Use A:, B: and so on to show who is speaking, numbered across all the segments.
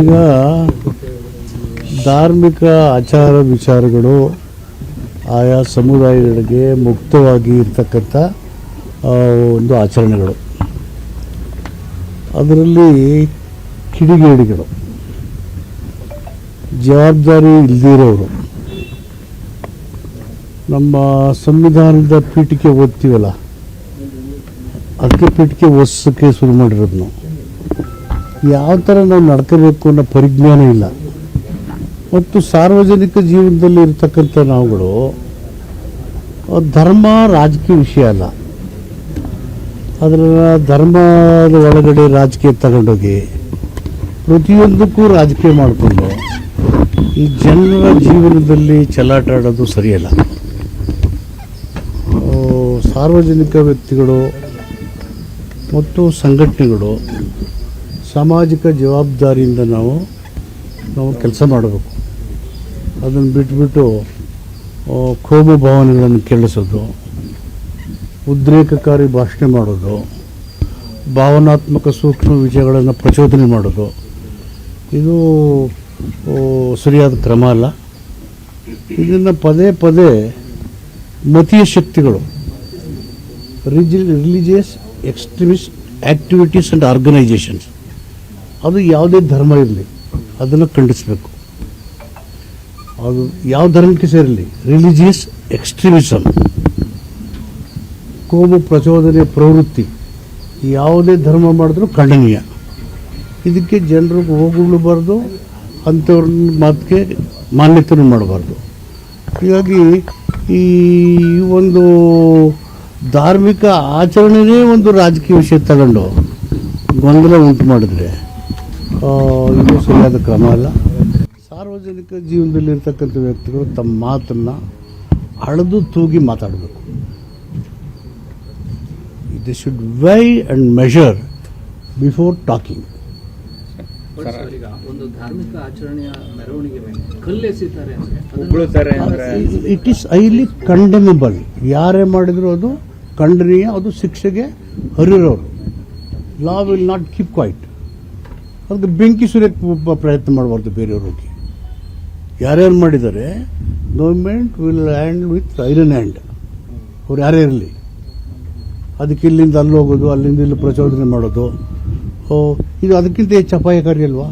A: ಈಗ ಧಾರ್ಮಿಕ ಆಚಾರ ವಿಚಾರಗಳು ಆಯಾ ಸಮುದಾಯಗಳಿಗೆ ಮುಕ್ತವಾಗಿ ಇರ್ತಕ್ಕಂಥ ಒಂದು ಆಚರಣೆಗಳು. ಅದರಲ್ಲಿ ಕಿಡಿಗೇಡಿಗಳು, ಜವಾಬ್ದಾರಿ ಇಲ್ದಿರೋರು. ನಮ್ಮ ಸಂವಿಧಾನದ ಪೀಠಿಕೆ ಓದ್ತೀವಲ್ಲ, ಅದಕ್ಕೆ ಪೀಠಿಕೆ ಓದಿಸೋಕ್ಕೆ ಶುರು ಮಾಡಿರೋದು ನಾವು. ಯಾವ ಥರ ನಾವು ನಡ್ಕೋಬೇಕು ಅನ್ನೋ ಪರಿಜ್ಞಾನ ಇಲ್ಲ. ಮತ್ತು ಸಾರ್ವಜನಿಕ ಜೀವನದಲ್ಲಿ ಇರ್ತಕ್ಕಂಥ ನಾವುಗಳು, ಧರ್ಮ ರಾಜಕೀಯ ವಿಷಯ ಅಲ್ಲ. ಅದರ ಧರ್ಮದ ಒಳಗಡೆ ರಾಜಕೀಯ ತಗೊಂಡೋಗಿ ಪ್ರತಿಯೊಂದಕ್ಕೂ ರಾಜಕೀಯ ಮಾಡಿಕೊಂಡು ಈ ಜನರ ಜೀವನದಲ್ಲಿ ಚಲಾಟ ಆಡೋದು ಸರಿಯಲ್ಲ. ಸಾರ್ವಜನಿಕ ವ್ಯಕ್ತಿಗಳು ಮತ್ತು ಸಂಘಟನೆಗಳು ಸಾಮಾಜಿಕ ಜವಾಬ್ದಾರಿಯಿಂದ ನಾವು ನಾವು ಕೆಲಸ ಮಾಡಬೇಕು. ಅದನ್ನು ಬಿಟ್ಬಿಟ್ಟು ಕೋಮ ಭಾವನೆಗಳನ್ನು ಕೇಳಿಸೋದು, ಉದ್ರೇಕಕಾರಿ ಭಾಷಣ ಮಾಡೋದು, ಭಾವನಾತ್ಮಕ ಸೂಕ್ಷ್ಮ ವಿಷಯಗಳನ್ನು ಪ್ರಚೋದನೆ ಮಾಡೋದು, ಇದು ಸರಿಯಾದ ಕ್ರಮ ಅಲ್ಲ. ಇದನ್ನು ಪದೇ ಪದೇ ಮತೀಯ ಶಕ್ತಿಗಳು, ರಿಜಿ, religious extremist activities and organisations ಅದು ಯಾವುದೇ ಧರ್ಮ ಇರಲಿ, ಅದನ್ನು ಖಂಡಿಸಬೇಕು. ಅದು ಯಾವ ಧರ್ಮಕ್ಕೆ ಸೇರಲಿ ರಿಲಿಜಿಯಸ್ ಎಕ್ಸ್ಟ್ರೀಮಿಸಮ್ ಕೋಮು ಪ್ರಚೋದನೆ ಪ್ರವೃತ್ತಿ. ಯಾವುದೇ ಧರ್ಮ ಮಾಡಿದ್ರೂ ಖಂಡನೀಯ. ಇದಕ್ಕೆ ಜನರು ಹೋಗಬಾರ್ದು, ಅಂಥವ್ರ ಮಾತಿಗೆ ಮಾನ್ಯತೆನೂ ಮಾಡಬಾರ್ದು. ಹೀಗಾಗಿ ಈ ಒಂದು ಧಾರ್ಮಿಕ ಆಚರಣೆಯೇ ಒಂದು ರಾಜಕೀಯ ವಿಷಯ ತಗೊಂಡು ಗೊಂದಲ ಉಂಟು ಮಾಡಿದ್ರೆ ಇದು ಸರಿಯಾದ ಕ್ರಮ ಅಲ್ಲ. ಸಾರ್ವಜನಿಕ ಜೀವನದಲ್ಲಿ ಇರ್ತಕ್ಕಂಥ ವ್ಯಕ್ತಿಗಳು ತಮ್ಮ ಮಾತನ್ನು ಅಳೆದು ತೂಗಿ ಮಾತಾಡಬೇಕು. They should weigh and measure before talking
B: ಒಂದು ಧಾರ್ಮಿಕ ಆಚರಣೆಯ ಮೆರವಣಿಗೆ
A: ಇಟ್ ಈಸ್ ಹೈಲಿ ಕಂಡೆಮಬಲ್ ಯಾರೇ ಮಾಡಿದ್ರು ಅದು ಖಂಡನೀಯ ಅದು ಶಿಕ್ಷೆಗೆ ಹರಿರೋರು. Law will not keep quiet ಅದಕ್ಕೆ ಬೆಂಕಿ ಸುರಿಯೋಕ್ಕೆ ಪ್ರಯತ್ನ ಮಾಡಬಾರ್ದು ಬೇರೆಯವ್ರು ಹೋಗಿ ಯಾರ್ಯಾರು ಮಾಡಿದ್ದಾರೆ government will hand with iron hand ಅವ್ರು ಯಾರೇ ಇರಲಿ. ಅದಕ್ಕೆ ಇಲ್ಲಿಂದ ಅಲ್ಲಿ ಹೋಗೋದು, ಅಲ್ಲಿಂದ ಇಲ್ಲಿ ಪ್ರಚೋದನೆ ಮಾಡೋದು. ಓ, ಇದು ಅದಕ್ಕಿಂತ ಹೆಚ್ಚು ಅಪಾಯಕಾರಿ ಅಲ್ವಾ?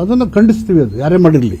A: ಅದನ್ನು ಖಂಡಿಸ್ತೀವಿ ಅದು. ಯಾರೇ ಮಾಡಿರಲಿ.